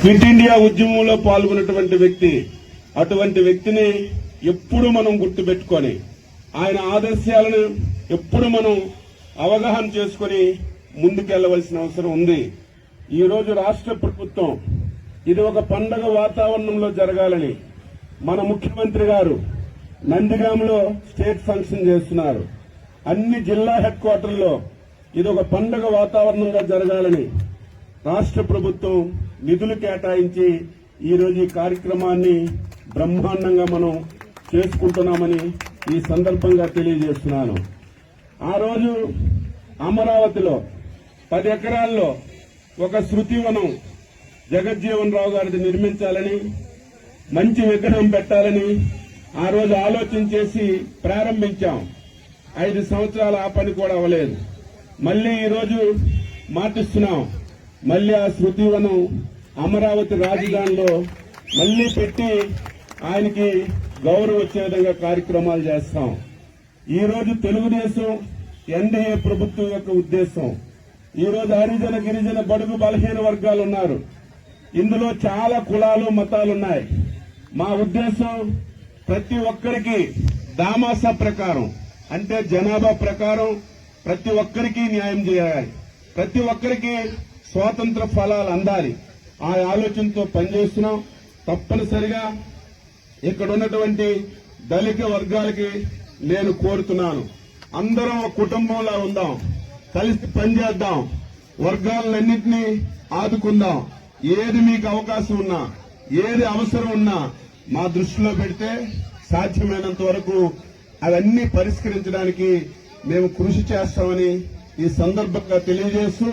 Quit India ఉద్యమంలో పాల్గొన్నటువంటి వ్యక్తి అటువంటి వ్యక్తిని ఎప్పుడు మనం గుర్తుపెట్టుకొని ఆయన ఆదర్శాలను ఎప్పుడు మనం అవగాహన చేసుకొని ముందుకెళ్ళవలసిన అవసరం ఉంది. ఈరోజు రాష్ట్ర ప్రభుత్వం ఇది ఒక పండగ వాతావరణంలో జరగాలని మన ముఖ్యమంత్రి గారు నందిగాంలో స్టేట్ ఫంక్షన్ చేస్తున్నారు. అన్ని జిల్లా హెడ్ క్వార్టర్లో ఇది ఒక పండగ వాతావరణంగా జరగాలని రాష్ట్ర ప్రభుత్వం నిధులు కేటాయించి ఈరోజు ఈ కార్యక్రమాన్ని బ్రహ్మాండంగా మనం చేసుకుంటున్నామని ఈ సందర్భంగా తెలియజేస్తున్నాను. ఆ రోజు అమరావతిలో పది ఎకరాల్లో ఒక శృతివనం జగజ్జీవన్ రావు గారిది నిర్మించాలని మంచి విగ్రహం పెట్టాలని ఆ రోజు ఆలోచన చేసి ప్రారంభించాం. ఐదు సంవత్సరాలు ఆ పని కూడా అవ్వలేదు. మళ్ళీ ఈరోజు మాటిస్తున్నాం. మళ్ళీ ఆ శృతివనం అమరావతి రాజధానిలో మళ్ళీ పెట్టి ఆయనకి గౌరవం వచ్చే విధంగా కార్యక్రమాలు చేస్తాం. ఈరోజు తెలుగుదేశం ఎన్డీఏ ప్రభుత్వం యొక్క ఉద్దేశం. ఈ రోజు హరిజన గిరిజన బడుగు బలహీన వర్గాలు ఉన్నారు. ఇందులో చాలా కులాలు మతాలు ఉన్నాయి. మా ఉద్దేశం ప్రతి ఒక్కరికి దామాస ప్రకారం అంటే జనాభా ప్రకారం ప్రతి ఒక్కరికి న్యాయం చేయాలి. ప్రతి ఒక్కరికి స్వాతంత్ర ఫలాలు అందాలి. ఆ ఆలోచనతో పనిచేస్తున్నాం. తప్పనిసరిగా ఇక్కడ ఉన్నటువంటి దళిత వర్గాలకి నేను కోరుతున్నాను. అందరం ఒక కుటుంబంలా ఉందాం. కలిసి పనిచేద్దాం వర్గాలన్నింటినీ ఆదుకుందాం. ఏది మీకు అవకాశం ఉన్నా ఏది అవసరం ఉన్నా మా దృష్టిలో పెడితే సాధ్యమైనంత వరకు అవన్నీ పరిష్కరించడానికి మేము కృషి చేస్తామని ఈ సందర్భంగా తెలియజేస్తూ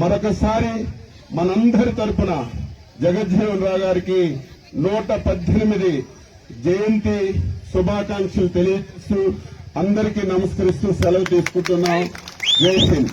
మరొకసారి మనందరి తరపున జగజ్జీవన్ రావు గారికి నూట పద్దెనిమిది జయంతి శుభాకాంక్షలు తెలియజేస్తూ అందరికీ నమస్కరిస్తూ సెలవు తీసుకుంటున్నాం. జై హింద్.